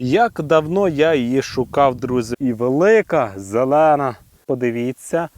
Як давно я її шукав, друзі. І велика, зелена. Подивіться,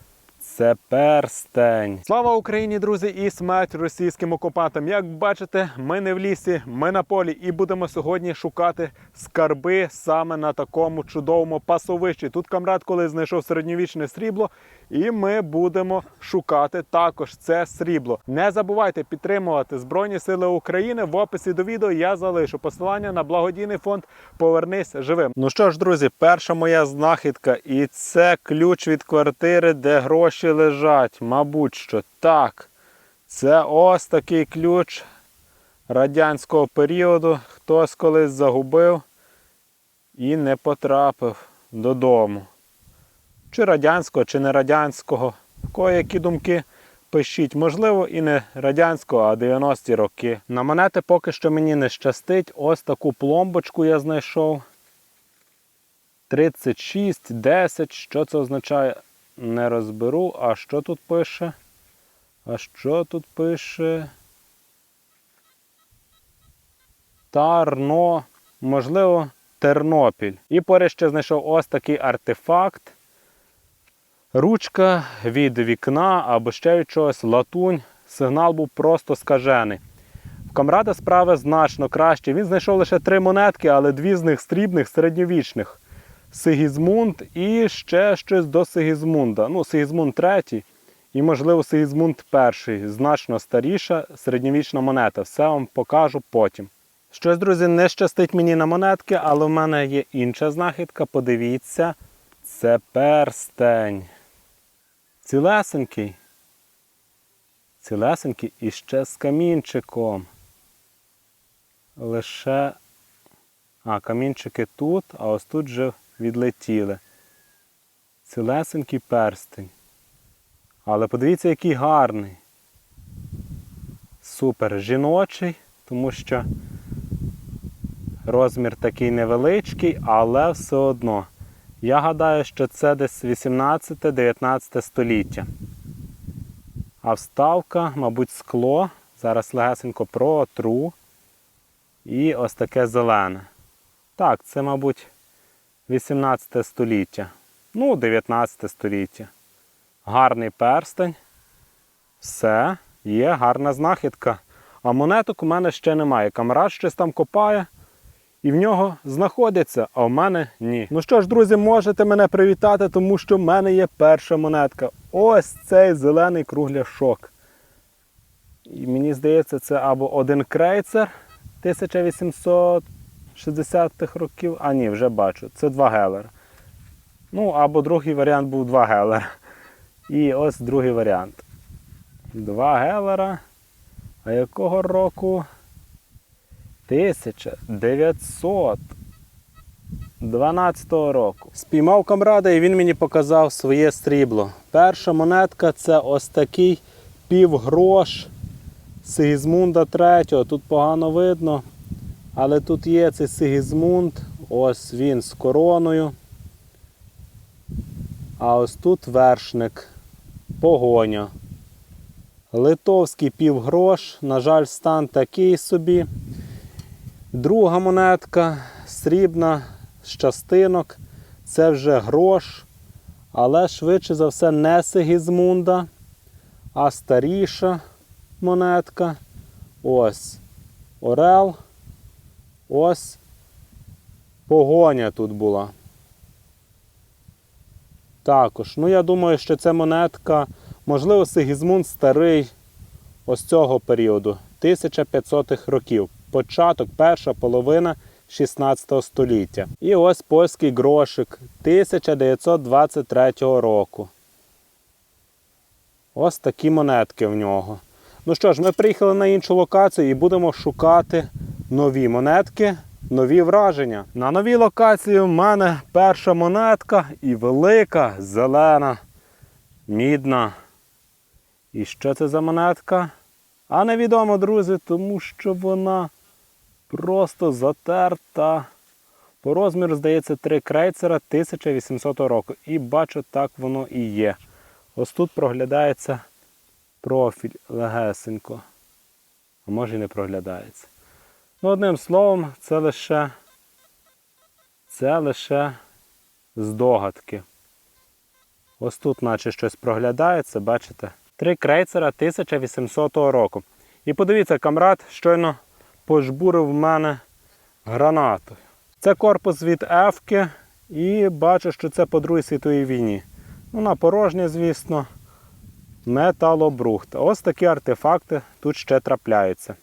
це перстень. Слава Україні, друзі, і смерть російським окупантам. Як бачите, ми не в лісі, ми на полі і будемо сьогодні шукати скарби саме на такому чудовому пасовищі. Тут камрад колись знайшов середньовічне срібло, і ми будемо шукати також це срібло. Не забувайте підтримувати Збройні Сили України. В описі до відео я залишу посилання на благодійний фонд Повернись живим. Ну що ж, друзі, перша моя знахідка, і це ключ від квартири, де гроші лежать. Мабуть, що так. Це ось такий ключ радянського періоду. Хтось колись загубив і не потрапив додому. Чи радянського, чи не радянського. В кого які думки пишіть. Можливо, і не радянського, а 90-ті роки. На монети поки що мені не щастить. Ось таку пломбочку я знайшов. 36, 10. Що це означає? Не розберу. А що тут пише? А що тут пише? Тарно. Можливо, Тернопіль. І поряд ще знайшов ось такий артефакт. Ручка від вікна або ще від чогось, латунь. Сигнал був просто скажений. В камрада справи значно краще. Він знайшов лише три монетки, але дві з них срібних, середньовічних. Сигізмунд і ще щось до Сигізмунда. Ну, Сигізмунд третій і, можливо, Сигізмунд перший. Значно старіша середньовічна монета. Все вам покажу потім. Щось, друзі, не щастить мені на монетки, але в мене є інша знахідка. Подивіться, це перстень. Цілесенький. Цілесенький і ще з камінчиком. Лише. А, камінчики тут, а ось тут вже відлетіли. Цілесенький перстень. Але подивіться, який гарний. Супер жіночий, тому що розмір такий невеличкий, але все одно. Я гадаю, що це десь 18-19 століття. А вставка, мабуть, скло. Зараз легесенько протру. І ось таке зелене. Так, це, мабуть, 18 століття. Ну, 19 століття. Гарний перстень. Все, є гарна знахідка. А монеток у мене ще немає. Камрад щось там копає. І в нього знаходяться, а в мене ні. Ну що ж, друзі, можете мене привітати, тому що в мене є перша монетка. Ось цей зелений кругляшок. І мені здається, це або один крейцер 1860-х років. А ні, вже бачу. Це два гелера. Ну, або другий варіант був два гелера. І ось другий варіант. Два гелера. А якого року? 1912 року. Спіймав камрада і він мені показав своє срібло. Перша монетка це ось такий півгрош Сигізмунда III. Тут погано видно. Але тут є цей Сигізмунд. Ось він з короною. А ось тут вершник. Погоня. Литовський півгрош. На жаль, стан такий собі. Друга монетка срібна з частинок. Це вже грош, але швидше за все не Сигізмунда, а старіша монетка. Ось Орел. Ось погоня тут була. Також. Ну, я думаю, що це монетка, можливо, Сигізмунд старий ось цього періоду, 1500-х років початок, перша половина 16 століття. І ось польський грошик 1923 року. Ось такі монетки в нього. Ну що ж, ми приїхали на іншу локацію і будемо шукати нові монетки, нові враження. На новій локації в мене перша монетка і велика, зелена, мідна. І що це за монетка? А невідомо, друзі, тому що вона просто затерта. По розміру, здається, 3 крейцера 1800 року. І бачу, так воно і є. Ось тут проглядається профіль легесенько. А може і не проглядається. Ну, одним словом, це лише це лише здогадки. Ось тут, наче щось проглядається, бачите? Три крейцера 1800 року. І подивіться, камрад щойно пожбурив мене гранатою. Це корпус від Ефки, і бачу, що це по Другій світовій війні. Ну, на порожнє, звісно, металобрухт. Ось такі артефакти тут ще трапляються.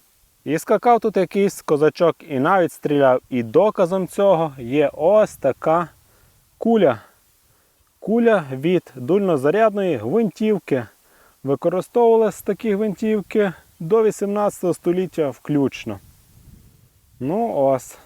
І скакав тут якийсь козачок і навіть стріляв. І доказом цього є ось така куля. Куля від дульнозарядної гвинтівки. Використовувалися такі гвинтівки до 18 століття включно. Ну ось.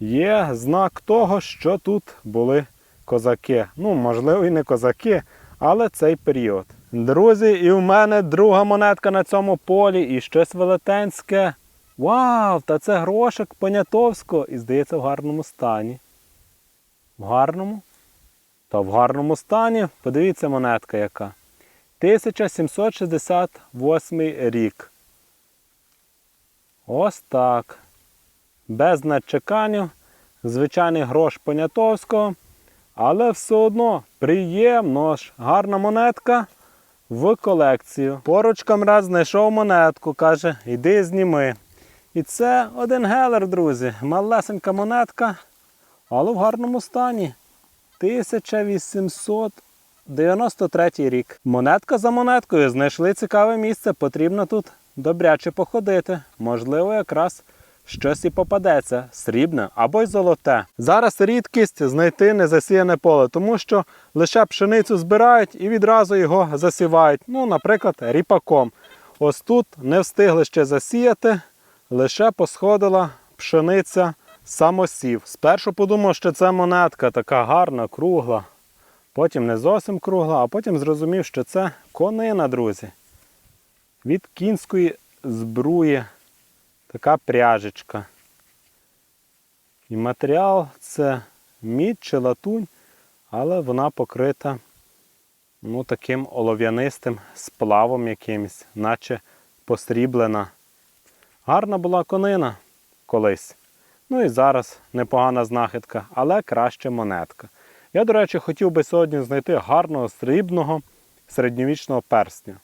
Є знак того, що тут були козаки. Ну, можливо, і не козаки, але цей період. Друзі, і в мене друга монетка на цьому полі і щось велетенське. Вау! Та це грошик Понятовського і здається в гарному стані. В гарному? Та в гарному стані. Подивіться монетка яка. 1768 рік. Ось так. Без надчеканів. Звичайний грош Понятовського. Але все одно приємно ж. Гарна монетка в колекцію. Поруч камрад знайшов монетку, каже, іди зніми. І це один гелер, друзі. Малесенька монетка, але в гарному стані. 1893 рік. Монетка за монеткою. Знайшли цікаве місце. Потрібно тут добряче походити. Можливо, якраз щось і попадеться срібне або й золоте. Зараз рідкість знайти незасіяне поле, тому що лише пшеницю збирають і відразу його засівають. Ну, наприклад, ріпаком. Ось тут не встигли ще засіяти, лише посходила пшениця самосів. Спершу подумав, що це монетка така гарна, кругла. Потім не зовсім кругла, а потім зрозумів, що це конина, друзі. Від кінської збруї така пряжечка. І матеріал це мідь чи латунь, але вона покрита ну, таким олов'янистим сплавом якимось, наче посріблена. Гарна була конина колись. Ну і зараз непогана знахідка, але краще монетка. Я, до речі, хотів би сьогодні знайти гарного срібного середньовічного персня.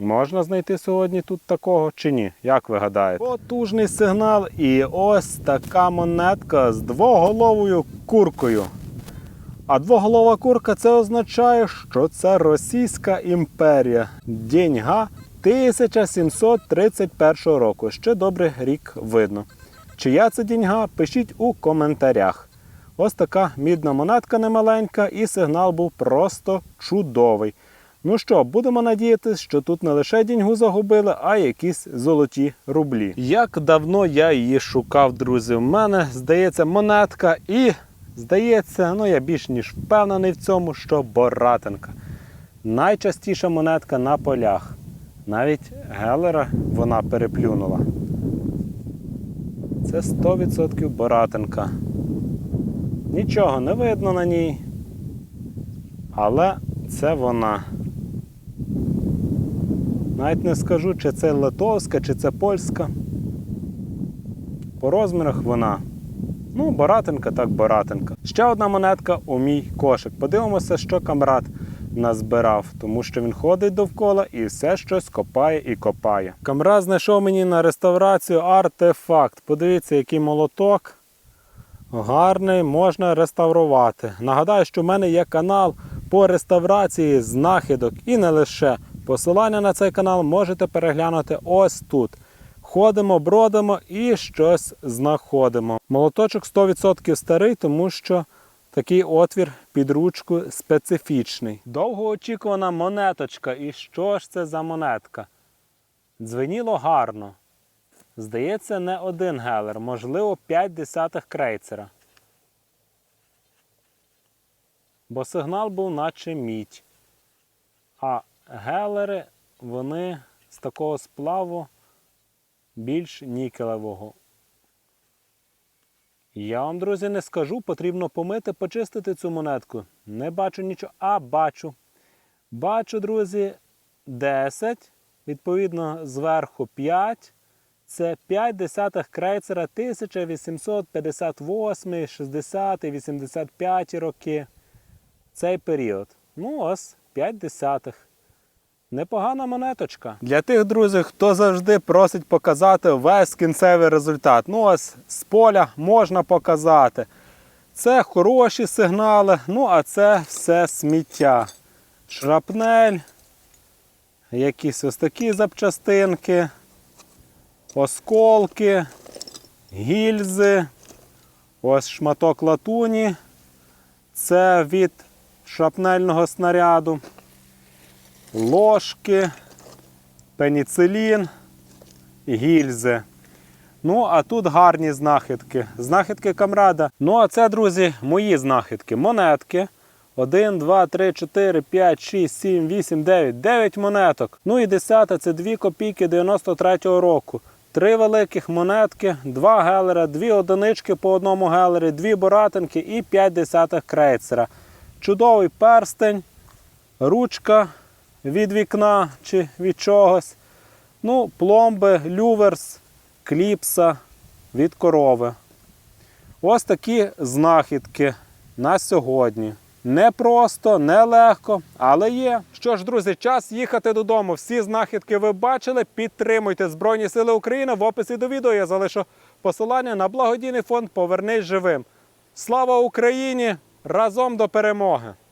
Можна знайти сьогодні тут такого чи ні? Як ви гадаєте? Потужний сигнал і ось така монетка з двоголовою куркою. А двоголова курка це означає, що це Російська імперія. Деньга 1731 року. Ще добре рік видно. Чия це деньга? Пишіть у коментарях. Ось така мідна монетка немаленька, і сигнал був просто чудовий. Ну що, будемо надіятися, що тут не лише деньгу загубили, а якісь золоті рублі. Як давно я її шукав, друзі. У мене здається монетка і здається, ну я більш ніж впевнений в цьому, що боратинка. Найчастіша монетка на полях. Навіть Гелера вона переплюнула. Це 100% боратинка. Нічого не видно на ній. Але це вона. Навіть не скажу, чи це литовська, чи це польська. По розмірах вона. Ну, боратинка, так боратинка. Ще одна монетка у мій кошик. Подивимося, що камрад назбирав, тому що він ходить довкола і все щось копає і копає. Камрад знайшов мені на реставрацію артефакт. Подивіться, який молоток. Гарний, можна реставрувати. Нагадаю, що в мене є канал по реставрації знахідок і не лише. Посилання на цей канал можете переглянути ось тут. Ходимо, бродимо і щось знаходимо. Молоточок 100% старий, тому що такий отвір під ручку специфічний. Довгоочікувана монеточка. І що ж це за монетка? Дзвеніло гарно. Здається, не один гелер, можливо, 5 десятих крейцера. Бо сигнал був наче мідь. А гелери, вони з такого сплаву більш нікелевого. Я вам, друзі, не скажу, потрібно помити, почистити цю монетку. Не бачу нічого, а бачу. Бачу, друзі, 10, відповідно, зверху 5. Це 5 десятих крейцера 1858, 60, 85 роки. Цей період. Ну, ось 5 десятих. Непогана монеточка. Для тих друзів, хто завжди просить показати весь кінцевий результат. Ну, ось з поля можна показати. Це хороші сигнали, ну а це все сміття. Шрапнель, якісь ось такі запчастинки, осколки, гільзи, ось шматок латуні. Це від шрапнельного снаряду, ложки, пеніцилін, гільзи. Ну, а тут гарні знахідки. Знахідки камрада. Ну, а це, друзі, мої знахідки. Монетки. 1, 2, 3, 4, 5, 6, 7, 8, 9. 9 монеток. Ну і 10 це 2 копійки 93-го року. Три великих монетки, два гелера, дві одинички по одному гелері, дві боратинки і 5 десятих крейцера. Чудовий перстень, ручка від вікна чи від чогось. Ну, пломби, люверс, кліпса від корови. Ось такі знахідки на сьогодні. Не просто, не легко, але є. Що ж, друзі, час їхати додому. Всі знахідки ви бачили. Підтримуйте Збройні Сили України. В описі до відео я залишу посилання на благодійний фонд Повернись живим. Слава Україні! Разом до перемоги!